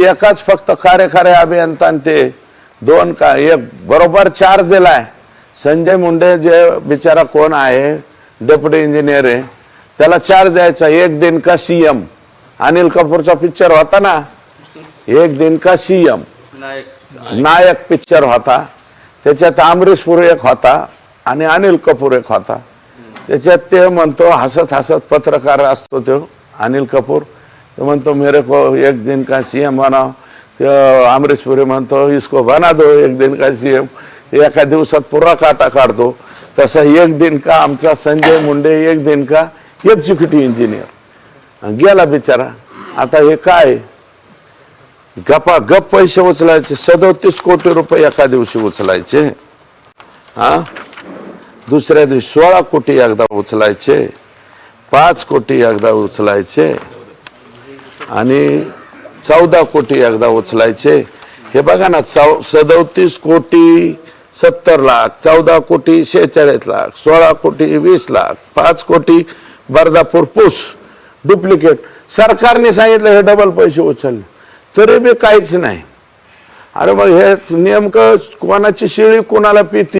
एकाच फक्त कार्यकारी अभियंता आणि ते दोन का एक बरोबर चार दिलाय. संजय मुंडे जे बिचारा कोण आहे डेप्युटी इंजिनियर आहे त्याला चार द्यायचा. एक दिन का सीएम अनिल कपूरचा पिक्चर होता ना? एक दिन का सीएम नायक. पिक्चर होता. त्याच्यात अमरीश पुरी एक होता आणि अनिल कपूर एक होता. त्याच्यात ते म्हणतो हसत हसत पत्रकार असतो तो अनिल कपूर. तो म्हणतो मेरे को एक दिन का सीएम बनाव ते अमरीश पुरी म्हणतो इसको बना दो एक दिन का सी एम एका दिवसात पुरा काटा काढतो। तसा एक दिन का आमचा संजय मुंडे एक दिन का एक्झिक्युटिव्ह इंजिनियर गेला बिचारा। आता हे काय? गप्पा गप पैसे उचलायचे सदोतीस कोटी रुपये एका दिवशी उचलायचे। हा? दुसऱ्या दिवशी सोळा कोटी एकदा उचलायचे। पाच कोटी एकदा उचलायचे। आणि चौदा कोटी एकदा उचलायचे. हे बघा ना चौ सदोतीस कोटी सत्तर लाख चौदा कोटी शेहेचाळीस लाख सोळा कोटी वीस लाख पाच कोटी बर्दापूर पूस डुप्लिकेट. सरकारने सांगितलं हे डबल पैसे उचलले. तरी बी काहीच नाही. अरे मग हे नेमकं कोणाची शिळी कोणाला पिती?